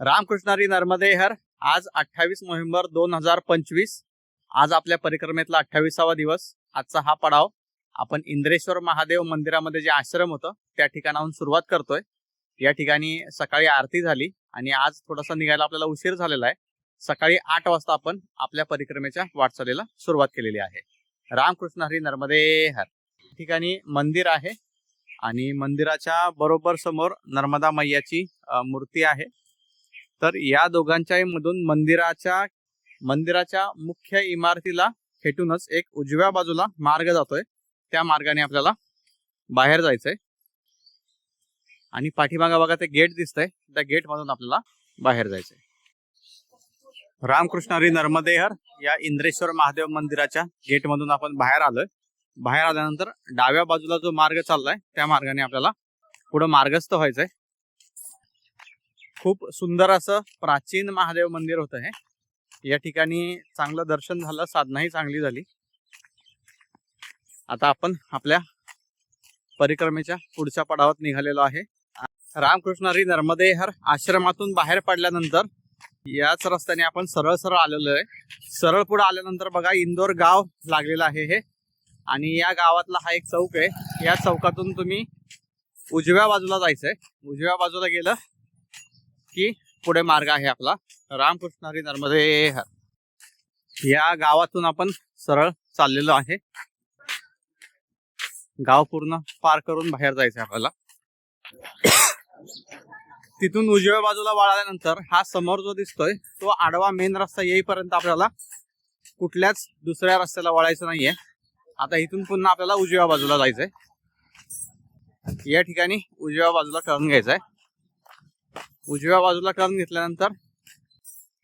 रामकृष्णारी नर्मदे हर. आज अठ्ठावीस नोव्हेंबर दोन हजार पंचवीस. आज आपल्या परिक्रमेतला अठ्ठावीसावा दिवस. आजचा हा पडाव. आपण इंद्रेश्वर महादेव मंदिरामध्ये जे आश्रम होतं त्या ठिकाणाहून सुरुवात करतोय. या ठिकाणी सकाळी आरती झाली आणि आज थोडासा निघायला आपल्याला उशीर झालेला आहे. सकाळी आठ वाजता आपण आपल्या परिक्रमेच्या वाटचालीला सुरुवात केलेली आहे. रामकृष्ण हरी नर्मदे हर. या ठिकाणी मंदिर आहे आणि मंदिराच्या बरोबर समोर नर्मदा मैयाची मूर्ती आहे. तर या दोघांच्याही मधून मंदिराच्या मंदिराच्या मुख्य इमारतीला खेटूनच एक उजव्या बाजूला मार्ग जातोय. त्या मार्गाने आपल्याला बाहेर जायचंय. आणि पाठीमागा बघा ते गेट दिसतंय. त्या गेट मधून आपल्याला बाहेर जायचंय. रामकृष्ण हरी नर्मदेहर या इंद्रेश्वर महादेव मंदिराच्या गेट मधून आपण बाहेर आलोय. बाहेर आल्यानंतर डाव्या बाजूला जो मार्ग चाललाय त्या मार्गाने आपल्याला पुढे मार्गस्थ व्हायचंय. खूप सुंदर असं प्राचीन महादेव मंदिर होतं हे. या ठिकाणी चांगलं दर्शन झालं साधनाही चांगली झाली. आता आपण आपल्या परिक्रमेच्या पुढच्या पडावात निघालेलो आहे. रामकृष्ण हरी नर्मदे हर आश्रमातून बाहेर पडल्यानंतर याच रस्त्याने आपण सरळ सरळ आलेलो आहे. सरळ पुढे आल्यानंतर बघा इंदोर गाव लागलेलं आहे हे. आणि या गावातला हा एक चौक आहे. या चौकातून तुम्ही उजव्या बाजूला जायचंय. उजव्या बाजूला गेलं की पुढे मार्ग आहे आपला. रामकृष्ण हरी नर्मदे या गावातून आपण सरळ चाललेलो आहे. गाव पूर्ण पार करून बाहेर जायचं आपल्याला. तिथून उजव्या बाजूला वळाल्यानंतर हा समोर जो दिसतोय तो आडवा मेन रस्ता येईपर्यंत आपल्याला कुठल्याच दुसऱ्या रस्त्याला वळायचं नाहीये. आता इथून पुन्हा आपल्याला उजव्या बाजूला जायचंय. या ठिकाणी उजव्या बाजूला टर्न घ्यायचंय. उजव्या बाजूला टर्न घेतल्यानंतर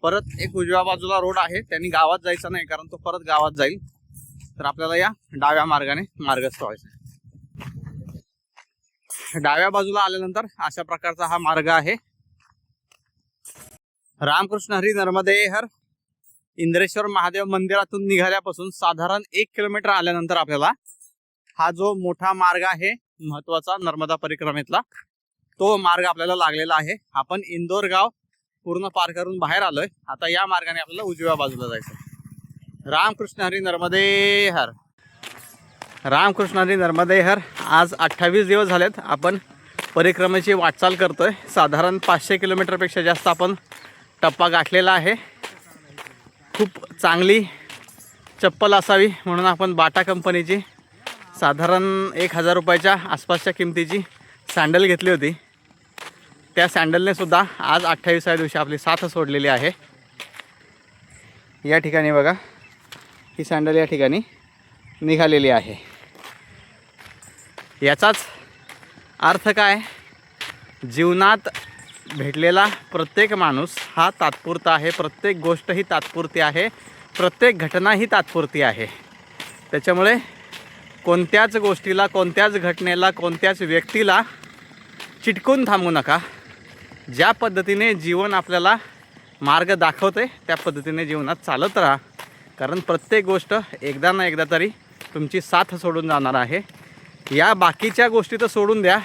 परत एक उजव्या बाजूला रोड आहे. त्यांनी गावात जायचा नाही कारण तो परत गावात जाईल. तर आपल्याला या डाव्या मार्गाने मार्गस्थ व्हायचं डाव्या बाजूला आल्यानंतर अशा प्रकारचा हा मार्ग आहे. रामकृष्ण हरी नर्मदे हर इंद्रेश्वर महादेव मंदिरातून निघाल्यापासून साधारण एक किलोमीटर आल्यानंतर आपल्याला हा जो मोठा मार्ग आहे महत्त्वाचा नर्मदा परिक्रमेतला तो मार्ग आपल्याला लागलेला आहे. आपण इंदोर गाव पूर्ण पार करून बाहेर आलोय. आता या मार्गाने आपल्याला उजव्या बाजूला जायचं रामकृष्ण हरी नर्मदे हर रामकृष्ण हरी नर्मदे हर आज अठ्ठावीस दिवस झालेत. आपण परिक्रमेची वाटचाल करतोय. साधारण पाचशे किलोमीटरपेक्षा जास्त आपण टप्पा गाठलेला आहे. खूप चांगली चप्पल असावी म्हणून आपण बाटा कंपनीची साधारण एक हजार रुपयाच्या आसपासच्या किमतीची सँडल घेतली होती. त्या सँडलने सुद्धा आज अठ्ठावीसाव्या दिवशी आपली साथ सोडलेली आहे. या ठिकाणी बघा ही सँडल या ठिकाणी निघालेली आहे. याचाच अर्थ काय? जीवनात भेटलेला प्रत्येक माणूस हा तात्पुरता आहे. प्रत्येक गोष्ट ही तात्पुरती आहे. प्रत्येक घटना ही तात्पुरती आहे. त्याच्यामुळे कोणत्याच गोष्टीला कोणत्याच घटनेला कोणत्याच व्यक्तीला चिटकून थांबू नका. ज्या पद्धतीने जीवन आपल्याला मार्ग दाखवते त्या पद्धतीने जीवनात चालत राहा. कारण प्रत्येक गोष्ट एकदा ना एकदा तरी तुमची साथ सोडून जाणार आहे. या बाकीच्या गोष्टी तर सोडून द्या.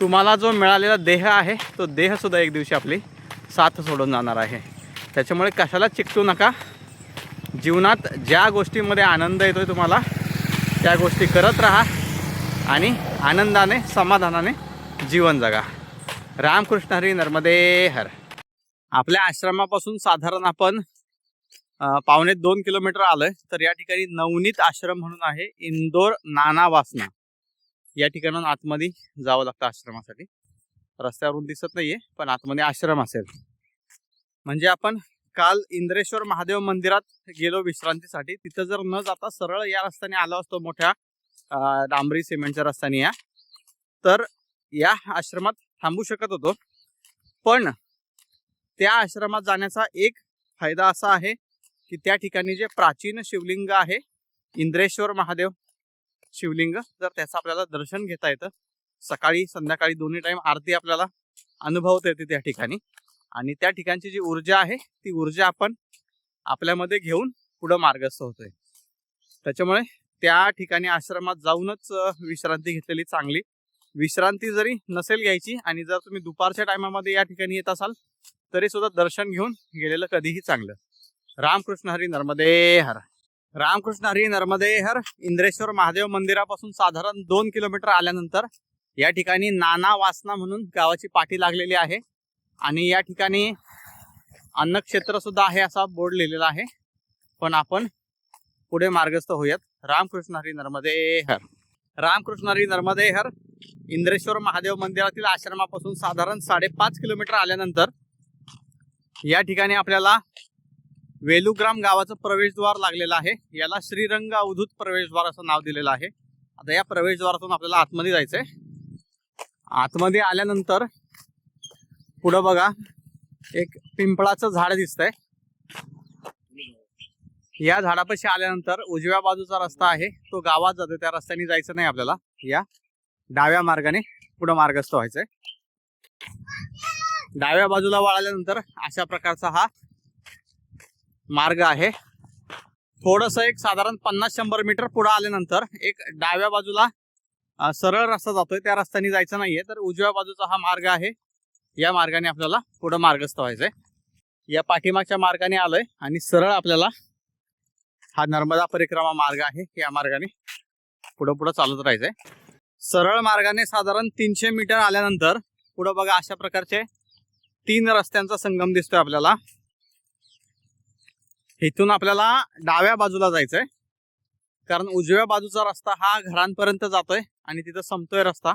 तुम्हाला जो मिळालेला देह आहे तो देहसुद्धा एक दिवशी आपली साथ सोडून जाणार आहे. त्याच्यामुळे कशाला चिकटू नका. जीवनात ज्या गोष्टीमध्ये आनंद येतो आहे तुम्हाला त्या गोष्टी करत राहा आणि आनंदाने समाधानाने जीवन जगा. रामकृष्ण हरी नर्मदे हर. आपल्या आश्रमापासून साधारण आपण पावणे दोन किलोमीटर आलोय. तर या ठिकाणी नवनीत आश्रम म्हणून आहे इंदोर नाना वासना. या ठिकाणून आतमध्ये जावं लागतं आश्रमासाठी. रस्त्यावरून दिसत नाहीये पण आतमध्ये आश्रम असेल. म्हणजे आपण काल इंद्रेश्वर महादेव मंदिरात गेलो विश्रांतीसाठी. तिथं जर न जाता सरळ या रस्त्याने आलो असतो मोठ्या डांबरी सिमेंटच्या रस्त्याने या. तर या आश्रमात थांबू शकत होतो. पण त्या आश्रमात जाण्याचा एक फायदा असा आहे की त्या ठिकाणी जे प्राचीन शिवलिंग आहे इंद्रेश्वर महादेव शिवलिंग तर त्याचं आपल्याला दर्शन घेता येतं. सकाळी संध्याकाळी दोन्ही टाइम आरती आपल्याला अनुभवता येते त्या ठिकाणी. आणि त्या ठिकाणची जी ऊर्जा आहे ती ऊर्जा आपण आपल्यामध्ये घेऊन पुढं मार्गस्थ होतोय. त्याच्यामुळे त्या ठिकाणी आश्रमात जाऊनच विश्रांती घेतलेली चांगली. विश्रांती जरी नसेल घ्यायची आणि जर तुम्ही दुपारच्या टायमामध्ये या ठिकाणी येत असाल तरी सुद्धा दर्शन घेऊन गेलेलं कधीही चांगलं. रामकृष्ण हरी नर्मदे हर. रामकृष्ण हरी नर्मदे हर. इंद्रेश्वर महादेव मंदिरापासून साधारण दोन किलोमीटर आल्यानंतर या ठिकाणी नाना वासना म्हणून गावाची पाठी लागलेली आहे. आणि या ठिकाणी अन्नक्षेत्र सुद्धा आहे असा बोर्ड लिहिलेला आहे. पण आपण पुढे मार्गस्थ होऊयात. रामकृष्ण हरी नर्मदे हर. रामकृष्ण हरी नर्मदे हर इंद्रेश्वर महादेव मंदिरातील आश्रमापासून साधारण साडेपाच किलोमीटर आल्यानंतर या ठिकाणी आपल्याला वेलुग्राम गावाचं प्रवेशद्वार लागलेलं आहे. याला श्रीरंग अवधूत प्रवेशद्वार असं नाव दिलेलं आहे. आता या प्रवेशद्वारातून आपल्याला आतमध्ये जायचंय. आतमध्ये आल्यानंतर पुढं बघा एक पिंपळाचं झाड दिसतंय. या झाडापाशी आल्यानंतर उजव्या बाजूचा रस्ता आहे. तो गावात जातो त्या रस्त्याने जायचं नाही आपल्याला. या डाव्या मार्गाने पुढं मार्गस्थ व्हायचंय. डाव्या बाजूला वळाल्यानंतर अशा प्रकारचा हा मार्ग आहे. थोडस एक साधारण पन्नास शंभर मीटर पुढे आल्यानंतर एक डाव्या बाजूला सरळ रस्ता जातोय. त्या रस्त्याने जायचं नाहीये. तर उजव्या बाजूचा हा मार्ग आहे. या मार्गाने आपल्याला पुढे मार्गस्थ व्हायचंय. या पाठीमागच्या मार्गाने आलोय आणि सरळ आपल्याला हा नर्मदा परिक्रमा मार्ग आहे. या मार्गाने पुढं पुढं चालत राहायचंय. सरळ मार्गाने साधारण तीनशे मीटर आल्यानंतर पुढं बघा अशा प्रकारचे तीन रस्त्यांचा संगम दिसतोय आपल्याला. इथून आपल्याला डाव्या बाजूला जायचंय. कारण उजव्या बाजूचा रस्ता हा घरांपर्यंत जातोय आणि तिथं संपतोय रस्ता.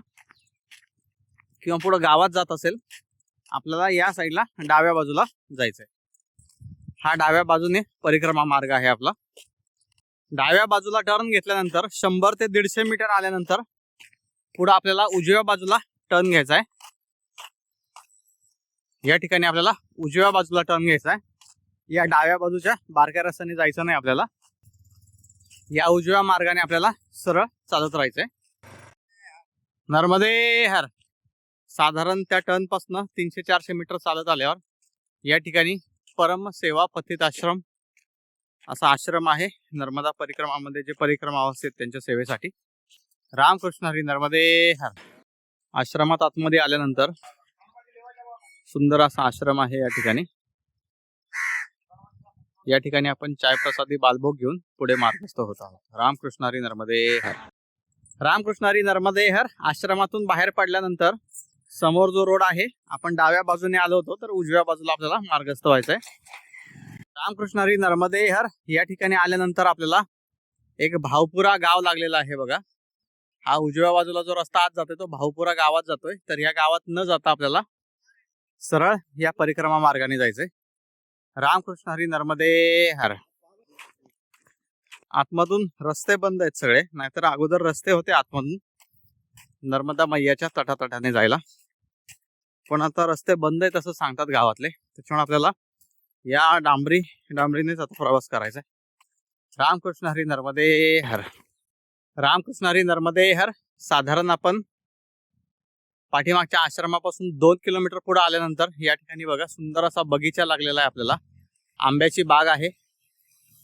किंवा पुढं गावात जात असेल आपल्याला या साईडला डाव्या बाजूला जायचंय. हा डाव्या बाजूने परिक्रमा मार्ग आहे आपला. डाव्या बाजूला टर्न घेतल्यानंतर शंभर ते दीडशे मीटर आल्यानंतर पुढे आपल्याला उजव्या बाजूला टर्न घ्यायचा आहे. या ठिकाणी आपल्याला उजव्या बाजूला टर्न घ्यायचा आहे. या डाव्या बाजूच्या बारक्या रस्त्याने जायचं नाही आपल्याला. या उजव्या मार्गाने आपल्याला सरळ चालत राहायचंय. नर्मदे हर साधारण त्या टर्नपासनं तीनशे चारशे मीटर चालत आल्यावर या ठिकाणी परम सेवा पतित आश्रम असा आश्रम आहे नर्मदा परिक्रमामध्ये जे परिक्रमा असतात त्यांच्या सेवेसाठी. रामकृष्ण हरी नर्मदे हर. आश्रमात आतमध्ये आल्यानंतर सुंदर असा आश्रम आहे या ठिकाणी. या ठिकाणी आपण चाय प्रसादी बालभोग घेऊन पुढे मार्गस्थ होत आहोत. रामकृष्ण हरी नर्मदे हर. रामकृष्ण हरी नर्मदे हर आश्रमातून बाहेर पडल्यानंतर समोर जो रोड आहे आपण डाव्या बाजूने आलो होतो तर उजव्या बाजूला आपल्याला मार्गस्थ व्हायचंय. आहे हरी नर्मदे हर या ठिकाणी आल्यानंतर आपल्याला एक भावपुरा गाव लागलेला आहे बघा. हा उजव्या बाजूला जो रस्ता आत जातोय तो भावपुरा गावात जातोय. तर या गावात न जाता आपल्याला सरळ या परिक्रमा मार्गाने जायचंय. रामकृष्ण हरी नर्मदे हर आतमधून रस्ते बंद आहेत सगळे. नाहीतर अगोदर रस्ते होते आतमधून. नर्मदा मैयाच्या तटातटाने जायला. पण आता रस्ते बंद आहेत असं सांगतात गावातले. त्याच्यामुळे आपल्याला या डांबरी डांबरीनेच आता प्रवास करायचा आहे. रामकृष्ण हरी नर्मदे हर. रामकृष्ण हरी नर्मदे हर. साधारण आपण पाठीमागच्या आश्रमापासून दोन किलोमीटर पुढे आल्यानंतर या ठिकाणी बघा सुंदर असा बगीचा लागलेला आहे आपल्याला. आंब्याची बाग आहे.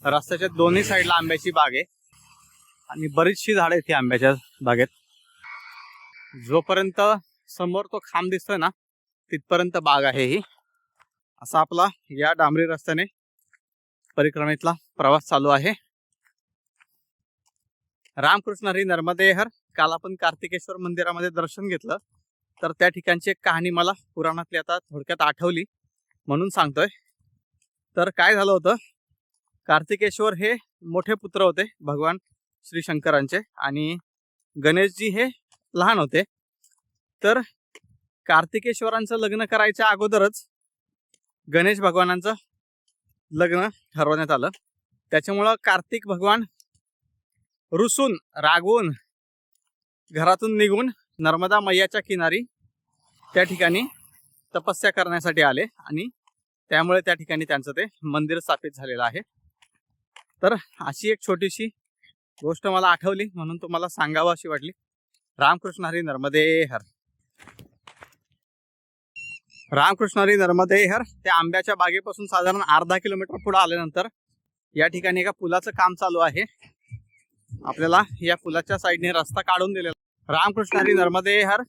रस्त्याच्या दोन्ही साईडला आंब्याची बाग आहे. आणि बरीचशी झाडं आहेत आंब्याच्या बागेत. जोपर्यंत समोर तो खांब दिसतोय ना तिथपर्यंत बाग आहे ही. असा आपला या डांबरी रस्त्याने परिक्रमेतला प्रवास चालू आहे. रामकृष्ण हरी नर्मदेहर काल आपण कार्तिकेश्वर मंदिरामध्ये दर्शन घेतलं. तर त्या ठिकाणची एक कहाणी मला पुराणातली आता थोडक्यात आठवली म्हणून सांगतोय. तर काय झालं होतं? कार्तिकेश्वर हे मोठे पुत्र होते भगवान श्री शंकरांचे आणि गणेशजी हे लहान होते. तर कार्तिकेश्वरांचं लग्न करायच्या अगोदरच गणेश भगवानांचं लग्न ठरवण्यात आलं. त्याच्यामुळं कार्तिक भगवान रुसून रागवून घरातून निघून नर्मदा मैयाच्या किनारी त्या ठिकाणी तपस्या करण्यासाठी आले आणि त्यामुळे त्या ठिकाणी त्यांचं ते मंदिर स्थापित झालेलं आहे. तर अशी एक छोटीशी गोष्ट मला आठवली म्हणून तुम्हाला सांगावं अशी वाटली. रामकृष्ण हरी नर्मदे हर. रामकृष्णारी नर्मदे हर. त्या आंब्याच्या बागेपासून साधारण अर्धा किलोमीटर पुढे आल्यानंतर या ठिकाणी एका पुलाचं काम चालू आहे. आपल्याला या पुलाच्या साईडने रस्ता काढून दिलेला रामकृष्णारी नर्मदेहर नर्मदे हर.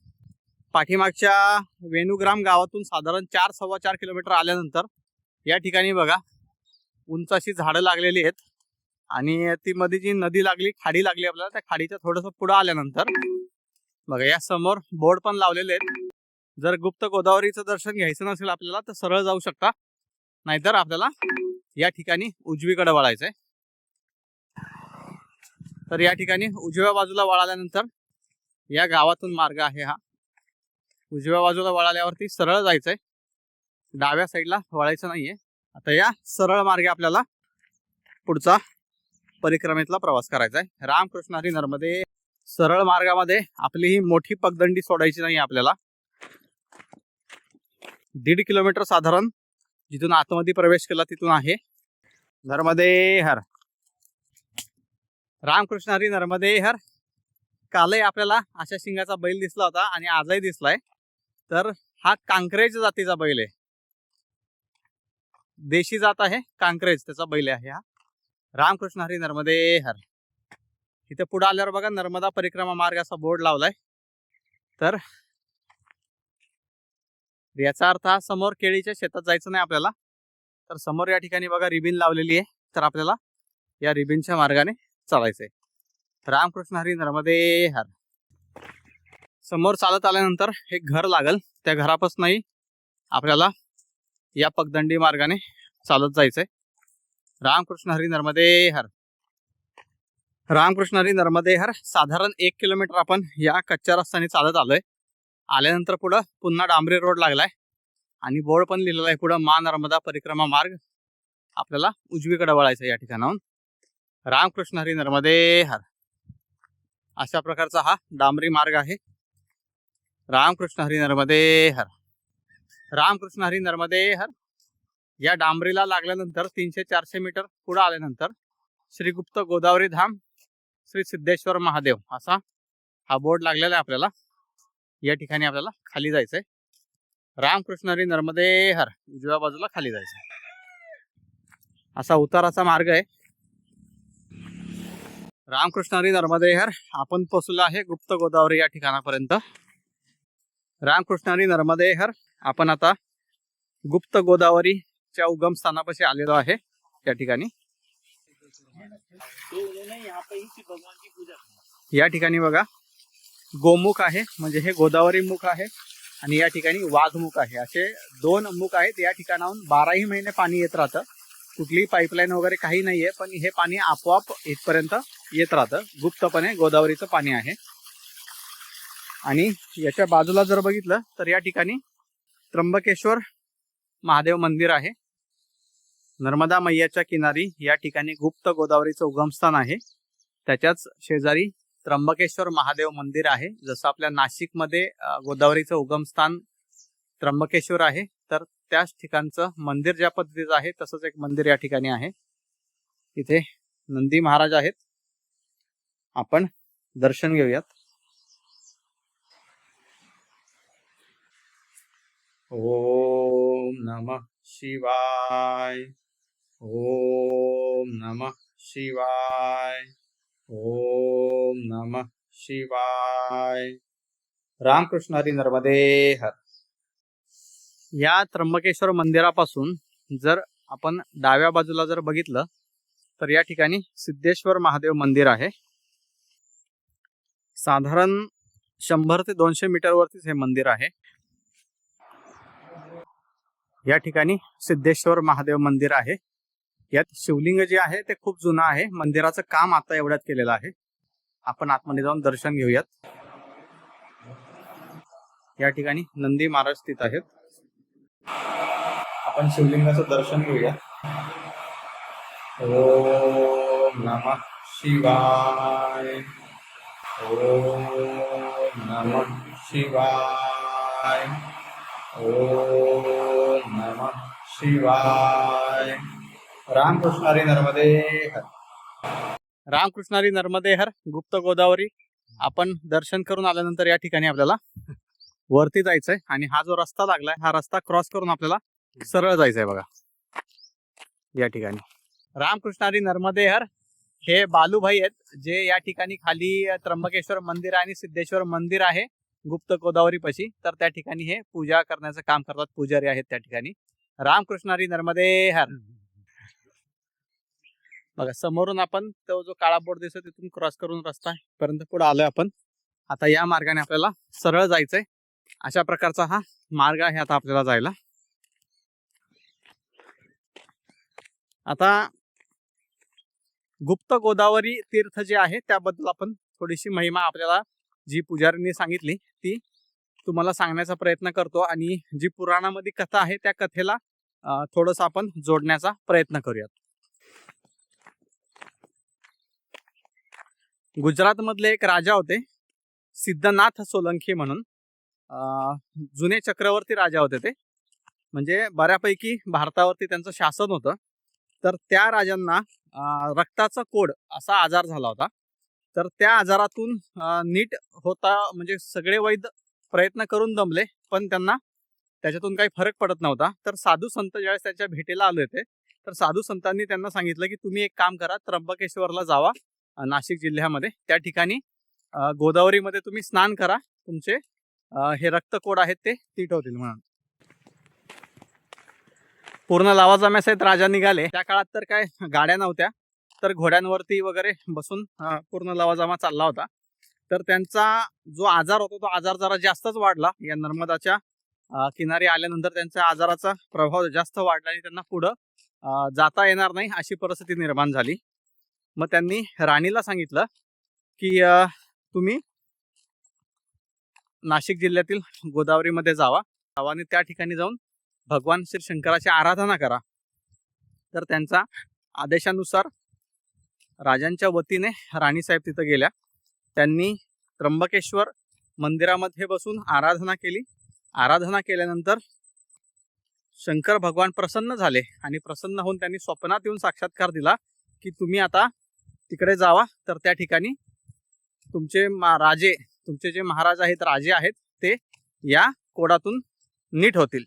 पाठीमागच्या वेणुग्राम गावातून साधारण चार सव्वा चार किलोमीटर आल्यानंतर या ठिकाणी बघा उंच अशी झाडं लागलेली आहेत. आणि ती मध्ये जी नदी लागली खाडी लागली आपल्याला त्या खाडीच्या थोडंसं पुढं आल्यानंतर बघा या समोर बोर्ड पण लावलेले आहेत. जर गुप्त गोदावरीचं दर्शन घ्यायचं नसेल आपल्याला तर सरळ जाऊ शकता. नाहीतर आपल्याला या ठिकाणी उजवीकडे वळायचंय. तर या ठिकाणी उजव्या बाजूला वळाल्यानंतर या गावातून मार्ग आहे हा. उजव्या बाजूला वळाल्यावरती सरळ जायचंय. डाव्या साईडला वळायचं नाहीये. आता या सरळ मार्गे आपल्याला पुढचा परिक्रमेतला प्रवास करायचा आहे रामकृष्ण हरी नर्मदे सरळ मार्गामध्ये आपली ही मोठी पगदंडी सोडायची नाही आपल्याला. दीड किलोमीटर साधारण जिथून आतमध्ये प्रवेश केला तिथून आहे. नर्मदे हर. रामकृष्ण हरी नर्मदे हर. कालही आपल्याला अशा शिंगाचा बैल दिसला होता आणि आजही दिसलाय. तर हा कांक्रेज जातीचा बैल आहे. देशी जात आहे कांक्रेज त्याचा बैल आहे हा. रामकृष्ण हरी नर्मदे हर. इथे पुढे आल्यावर बघा नर्मदा परिक्रमा मार्ग असा बोर्ड लावलाय. तर याचा अर्थ हा समोर केळीच्या शेतात जायचं नाही आपल्याला. तर समोर या ठिकाणी बघा रिबिन लावलेली आहे. तर आपल्याला या रिबिनच्या मार्गाने चालायचंय. रामकृष्ण हरी नर्मदे हर. समोर चालत आल्यानंतर एक घर लागल. त्या घरापासूनही आपल्याला या पगदंडी मार्गाने चालत जायचंय. रामकृष्ण हरी नर्मदे हर. रामकृष्ण हरी नर्मदे हर साधारण एक किलोमीटर आपण या कच्च्या रस्त्याने चालत आलोय. आल्यानंतर पुढं पुन्हा डांबरी रोड लागलाय. आणि बोर्ड पण लिहिलेला आहे पुढं मा नर्मदा परिक्रमा मार्ग. आपल्याला उजवीकडे वळायचा या ठिकाणाहून. रामकृष्ण हरी नर्मदे हर. अशा प्रकारचा हा डांबरी मार्ग आहे. रामकृष्ण हरी नर्मदे हर. रामकृष्ण हरी नर्मदे हर. या डांबरीला लागल्यानंतर तीनशे चारशे मीटर पुढं आल्यानंतर श्रीगुप्त गोदावरी धाम श्री सिद्धेश्वर महादेव असा हा बोर्ड लागलेला आहे आपल्याला. या ठिकाणी आपल्याला खाली जायचंय. रामकृष्ण हरी नर्मदे हर उजव्या बाजूला खाली जायचंय. असा उताराचा मार्ग आहे. रामकृष्ण हरी नर्मदे हर आपण पोचलो आहे गुप्त गोदावरी या ठिकाणापर्यंत. रामकृष्ण हरी नर्मदे हर आपण आता गुप्त गोदावरीच्या उगम स्थानापाशी आलेलो आहे या ठिकाणी. या ठिकाणी बघा. गोमुख आहे म्हणजे हे गोदावरी मुख आहे आणि या ठिकाणी वाघमुख आहे. असे दोन मुख आहेत या ठिकाणाहून बाराही महिने पाणी येत राहतं. कुठलीही पाईपलाईन वगैरे काही नाहीये पण हे पाणी आपोआप इथपर्यंत येत राहतं. गुप्तपणे गोदावरीचं पाणी आहे. आणि याच्या बाजूला जर बघितलं तर या ठिकाणी त्र्यंबकेश्वर महादेव मंदिर आहे. नर्मदा मैयाच्या किनारी या ठिकाणी गुप्त गोदावरीचं उगमस्थान आहे. त्याच्याच शेजारी त्र्यंबकेश्वर महादेव मंदिर आहे. जसं आपल्या नाशिकमध्ये गोदावरीचं उगमस्थान त्र्यंबकेश्वर आहे तर त्याच ठिकाणचं मंदिर ज्या पद्धतीचं आहे तसंच एक मंदिर या ठिकाणी आहे. इथे नंदी महाराज आहेत. आपण दर्शन घेऊयात. ओम नमः शिवाय. ओम नमः शिवाय. ओम नमः शिवाय। रामकृष्ण हरी नर्मदे हर। या त्र्यंबकेश्वर मंदिरापासून जर आपण डाव्या बाजूला जर बघितलं तर या ठिकाणी सिद्धेश्वर महादेव मंदिर आहे. साधारण शंभर ते दोनशे मीटर वरतीच हे मंदिर आहे. या ठिकाणी सिद्धेश्वर महादेव मंदिर आहे. यात शिवलिंग जे आहे ते खूप जुनं आहे. मंदिराचं काम आता एवढ्यात केलेलं आहे. आपण आतमध्ये जाऊन दर्शन घेऊयात. या ठिकाणी नंदी महाराज स्थित आहेत. आपण शिवलिंगाचं दर्शन घेऊया. ओम नमः शिवाय. ओम नम शिवाय. ओम नम शिवाय. रामकृष्ण हरी नर्मदे हर. रामकृष्ण हरी नर्मदे हर गुप्त गोदावरी. आपण दर्शन करून आल्यानंतर या ठिकाणी आपल्याला वरती जायचंय आणि हा जो रस्ता लागलाय हा रस्ता क्रॉस करून आपल्याला सरळ जायचंय बघा. या ठिकाणी. रामकृष्ण हरी नर्मदे हर हे बालूभाई आहेत जे या ठिकाणी खाली त्र्यंबकेश्वर मंदिर आणि सिद्धेश्वर मंदिर आहे गुप्त गोदावरीपाशी तर त्या ठिकाणी हे पूजा करण्याचं काम करतात पुजारी आहेत त्या ठिकाणी. रामकृष्णारी नर्मदे हर. बघा समोरून आपण तो जो काळा बोर्ड दिसतो तिथून क्रॉस करून रस्ता पर्यंत पुढे आलोय आपण. आता या मार्गाने आपल्याला सरळ जायचंय. अशा प्रकारचा हा मार्ग आहे आता आपल्याला जायला. आता गुप्त गोदावरी तीर्थ जे आहे त्याबद्दल आपण थोडीशी महिमा आपल्याला जी पुजारींनी सांगितली ती तुम्हाला सांगण्याचा प्रयत्न करतो आणि जी पुराणामध्ये कथा आहे त्या कथेला थोडस थोडंसं आपण जोडण्याचा प्रयत्न करूयात. गुजरातमधले एक राजा होते सिद्धनाथ सोलंकी म्हणून. जुने चक्रवर्ती राजा होते ते. म्हणजे बऱ्यापैकी भारतावरती त्यांचं शासन होतं. तर त्या राजांना रक्ताचा कोड असा आजार झाला होता. तर त्या आजारातून नीट होता म्हणजे सगळे वैद्य प्रयत्न करून दमले पण त्यांना त्याच्यातून काही फरक पडत नव्हता. तर साधू संत ज्यावेळेस त्यांच्या भेटीला आले होते तर साधू संतांनी त्यांना सांगितलं की तुम्ही एक काम करा त्र्यंबकेश्वरला जावा नाशिक जिल्ह्यामध्ये. त्या ठिकाणी गोदावरीमध्ये तुम्ही स्नान करा. तुमचे हे रक्तकोड आहेत ते तीट होतील म्हणून. पूर्ण लावाजम्यासहित राजा निघाले. त्या काळात तर काय गाड्या नव्हत्या. तर घोड्यांवरती वगैरे बसून पूर्ण लवाजमा चालला होता. तर त्यांचा जो आजार होता तो आजार जरा जास्तच वाढला. या नर्मदाच्या किनारी आल्यानंतर त्यांच्या आजाराचा प्रभाव जास्त वाढला आणि त्यांना पुढं जाता येणार नाही अशी परिस्थिती निर्माण झाली. मग त्यांनी राणीला सांगितलं की तुम्ही नाशिक जिल्ह्यातील गोदावरीमध्ये जावा जावा आणि त्या ठिकाणी जाऊन भगवान श्री शंकराची आराधना करा. तर त्यांचा आदेशानुसार राजांच्या वतीने राणीसाहेब तिथं गेल्या. त्यांनी त्र्यंबकेश्वर मंदिरामध्ये बसून आराधना केली. आराधना केल्यानंतर शंकर भगवान प्रसन्न झाले आणि प्रसन्न होऊन त्यांनी स्वप्नात येऊन साक्षात्कार दिला की तुम्ही आता तिकडे जावा. तर त्या ठिकाणी तुमचे राजे तुमचे जे महाराज आहेत राजे आहेत ते या कोडातून नीट होतील.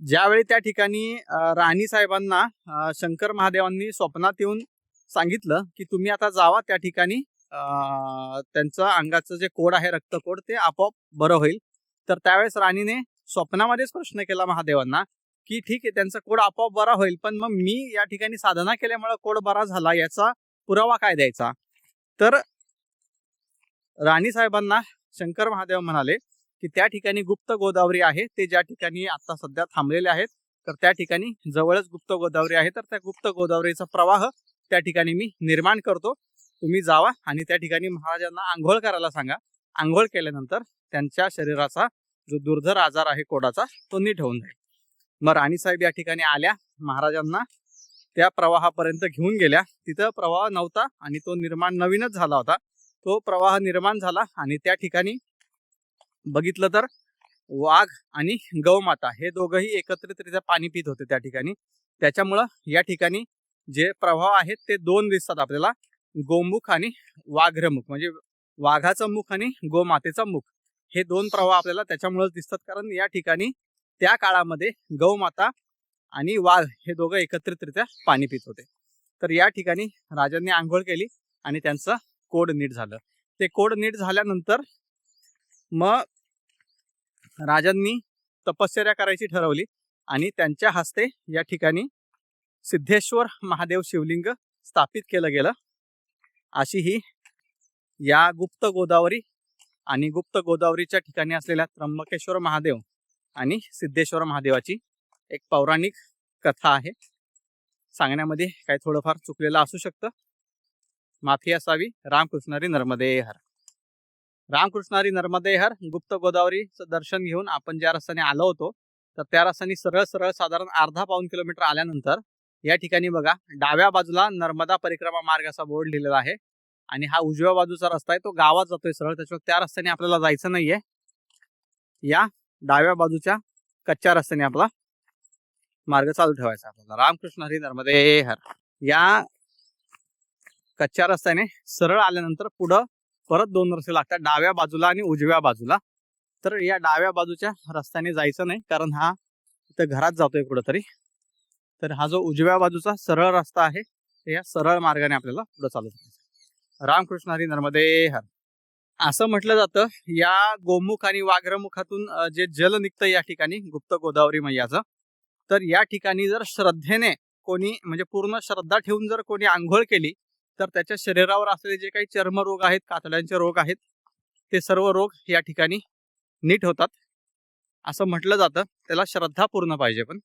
ज्यावेळी त्या ठिकाणी राणी साहेबांना शंकर महादेवांनी स्वप्नात येऊन सांगितलं की तुम्ही आता जावा त्या ठिकाणी त्यांचं अंगाचं जे कोड आहे रक्तकोड ते आपोआप बरं होईल. तर त्यावेळेस राणीने स्वप्नामध्येच प्रश्न केला महादेवांना की ठीक आहे त्यांचा कोड आपोआप बरा होईल पण मग मी या ठिकाणी साधना केल्यामुळे कोड बरा झाला याचा पुरावा काय द्यायचा? तर राणी साहेबांना शंकर महादेव म्हणाले की त्या ठिकाणी गुप्त गोदावरी आहे. ते ज्या ठिकाणी आता सध्या थांबलेले आहेत तर त्या ठिकाणी जवळच गुप्त गोदावरी आहे. तर त्या गुप्त गोदावरीचा प्रवाह त्या ठिकाणी मी निर्माण करतो. तुम्ही जावा आणि त्या ठिकाणी महाराजांना आंघोळ करायला सांगा. आंघोळ केल्यानंतर त्यांच्या शरीराचा जो दुर्धर आजार आहे कोडाचा तो नीट होऊन जाईल. मग राणीसाहेब या ठिकाणी आल्या. महाराजांना त्या प्रवाहापर्यंत घेऊन गेल्या. तिथं प्रवाह नव्हता आणि तो निर्माण नवीनच झाला होता. तो प्रवाह निर्माण झाला आणि त्या ठिकाणी बघितलं तर वाघ आणि गौमाता हे दोघंही एकत्रितरित्या पाणी पित होते त्या ठिकाणी. त्याच्यामुळं या ठिकाणी जे प्रवाह आहेत ते दोन दिसतात आपल्याला. गोमुख आणि वाघ्रमुख. म्हणजे वाघाचं मुख आणि गोमातेचं मुख. हे दोन प्रवाह आपल्याला त्याच्यामुळेच दिसतात. कारण या ठिकाणी त्या काळामध्ये गौमाता आणि वाघ हे दोघं एकत्रितरित्या पाणी पित होते. तर या ठिकाणी राजांनी आंघोळ केली आणि त्यांचं कोड नीट झालं. ते कोड नीट झाल्यानंतर मग राजांनी तपश्चर्या करायची ठरवली आणि त्यांच्या हस्ते या ठिकाणी सिद्धेश्वर महादेव शिवलिंग स्थापित केलं गेलं. अशी ही या गुप्त गोदावरी आणि गुप्त गोदावरीच्या ठिकाणी असलेल्या त्र्यंबकेश्वर महादेव आणि सिद्धेश्वर महादेवाची एक पौराणिक कथा आहे. सांगण्यामध्ये काही थोडंफार चुकलेलं असू शकतं. माफी असावी. रामकृष्णारी नर्मदे हर. रामकृष्णारी नर्मदे हर गुप्त गोदावरीचं दर्शन घेऊन आपण ज्या रस्त्याने आलो होतो तर त्या रस्त्याने सरळ सरळ साधारण अर्धा पाऊन किलोमीटर आल्यानंतर या ठिकाणी बघा डाव्या बाजूला नर्मदा परिक्रमा मार्ग असा बोर्ड लिहिलेला आहे आणि हा उजव्या बाजूचा रस्ता आहे तो गावात जातोय सरळ. त्याच्यावर त्या रस्त्याने आपल्याला जायचं नाहीये. या डाव्या बाजूच्या कच्च्या रस्त्याने आपला मार्ग चालू ठेवायचा आपल्याला. रामकृष्ण हरी नर्मदे हर. या कच्च्या रस्त्याने सरळ आल्यानंतर पुढं परत दोन रस्ते लागतात. डाव्या बाजूला आणि उजव्या बाजूला. तर या डाव्या बाजूच्या रस्त्याने जायचं नाही कारण हा इथं घरात जातोय कुठंतरी. तर हा जो उजव्या बाजूचा सरळ रस्ता आहे या सरळ मार्गाने आपल्याला पुढे चालू करायचा रामकृष्ण हरी नर्मदे हर. असं म्हटलं जातं या गोमुख आणि वाघ्रमुखातून जे जल निघतं या ठिकाणी गुप्त गोदावरी मैयाचं तर या ठिकाणी जर श्रद्धेने कोणी म्हणजे पूर्ण श्रद्धा ठेवून जर कोणी आंघोळ केली तर त्याच्या शरीरावर असलेले जे काही चर्मरोग आहेत कातड्यांचे रोग आहेत ते सर्व रोग या ठिकाणी नीट होतात. असं म्हटलं जातं. त्याला श्रद्धा पूर्ण पाहिजे पण.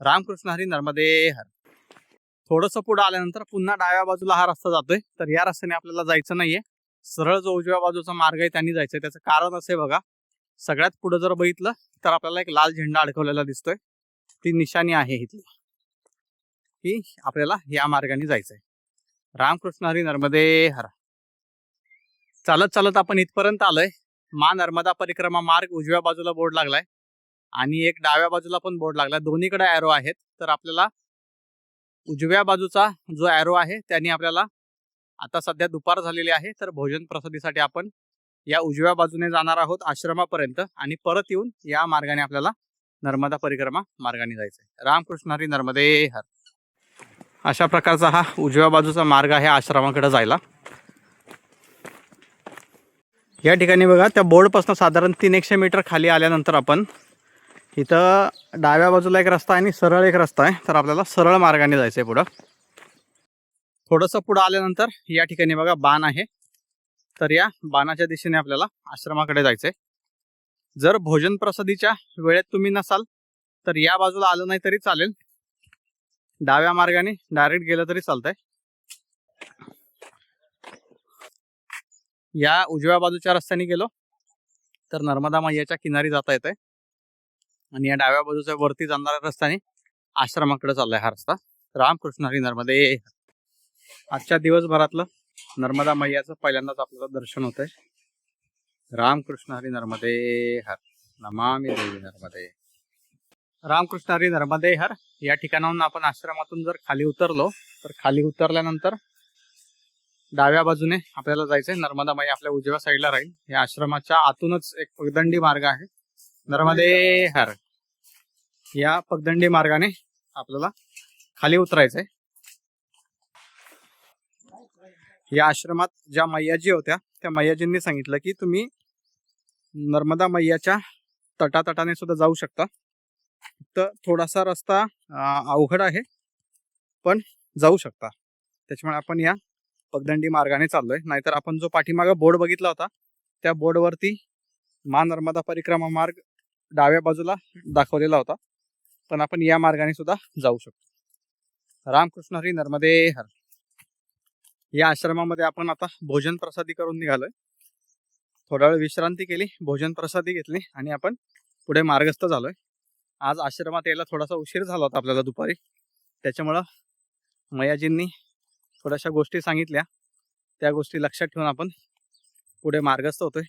रामकृष्ण हरी नर्मदे हर. थोडंसं पुढं आल्यानंतर पुन्हा डाव्या बाजूला हा रस्ता जातोय. तर या रस्त्याने आपल्याला जायचं नाहीये. सरळ जो उजव्या बाजूचा मार्ग आहे त्यांनी जायचं त्याचं कारण असे बघा. सगळ्यात पुढं जर बघितलं तर आपल्याला एक लाल झेंडा अडकवलेला दिसतोय. ती निशाणी आहे इथली. की आपल्याला या मार्गाने जायचंय. रामकृष्ण हरी नर्मदे हरा. चालत चालत आपण इथपर्यंत आलोय. मा नर्मदा परिक्रमा मार्ग उजव्या बाजूला बोर्ड लागलाय. आणि एक डाव्या बाजूला पण बोर्ड लागलाय. दोन्हीकडे ॲरो आहेत. तर आपल्याला उजव्या बाजूचा जो ॲरो आहे त्यांनी आपल्याला आता सध्या दुपार झालेली आहे. तर भोजन प्रसादीसाठी आपण या उजव्या बाजूने जाणार आहोत आश्रमापर्यंत. आणि परत येऊन या मार्गाने आपल्याला नर्मदा परिक्रमा मार्गाने जायचं आहे रामकृष्ण हरी नर्मदे हर. अशा प्रकारचा हा उजव्या बाजूचा मार्ग आहे आश्रमाकडे जायला. या ठिकाणी बघा त्या बोर्डपासून साधारण तीन एकशे मीटर खाली आल्यानंतर आपण इथं डाव्या बाजूला एक रस्ता आहे आणि सरळ एक रस्ता आहे. तर आपल्याला सरळ मार्गाने जायचं आहे पुढं. थोडंसं पुढं आल्यानंतर या ठिकाणी बघा बाण आहे. तर या बाणाच्या दिशेने आपल्याला आश्रमाकडे जायचं आहे जर भोजन प्रसादीच्या वेळेत तुम्ही नसाल तर या बाजूला आलं नाही तरी चालेल. डाव्या मार्गाने डायरेक्ट गेलं तरी चालतंय. या उजव्या बाजूच्या रस्त्याने गेलो तर नर्मदा मैयाच्या किनारी जाता येतंय. आणि या डाव्या बाजूच्या वरती जाणाऱ्या रस्त्याने आश्रमाकडे चाललाय हा रस्ता. रामकृष्ण हरी नर्मदे. आजच्या दिवसभरातलं नर्मदा मैयाचं पहिल्यांदाच आपल्याला दर्शन होत आहे रामकृष्ण हरी नर्मदे हर. नमामि देवी नर्मदे. रामकृष्ण हरी नर्मदे हर. या ठिकाणाहून आपण आश्रमातून जर खाली उतरलो तर खाली उतरल्यानंतर डाव्या बाजूने आपल्याला जायचंय. नर्मदा माई आपल्या उजव्या साईडला राहील. या आश्रमाच्या आतूनच एक पगदंडी मार्ग आहे. नर्मदे हर. या पगदंडी मार्गाने आपल्याला खाली उतरायचंय. या आश्रमात ज्या मैयाजी होत्या त्या मैयाजींनी सांगितलं की तुम्ही नर्मदा मैयाच्या तटातटाने सुद्धा जाऊ शकता. तर थोडासा रस्ता अवघड आहे पण जाऊ शकता. त्याच्यामुळे आपण या पगदंडी मार्गाने चाललोय. नाहीतर आपण जो पाठीमागा बोर्ड बघितला होता त्या बोर्डवरती मा नर्मदा परिक्रमा मार्ग डाव्या बाजूला दाखवलेला होता. पण आपण या मार्गाने सुद्धा जाऊ शकतो. रामकृष्ण हरी नर्मदे हर. या आश्रमामध्ये आपण आता भोजन प्रसादी करून निघालोय. थोडा वेळ विश्रांती केली भोजन प्रसादी घेतली आणि आपण पुढे मार्गस्थ झालोय. आज आश्रमात यायला थोडासा उशीर झाला होता आपल्याला दुपारी. त्याच्यामुळं मयाजींनी थोड्याशा गोष्टी सांगितल्या. त्या गोष्टी लक्षात ठेवून आपण पुढे मार्गस्थ होतोय.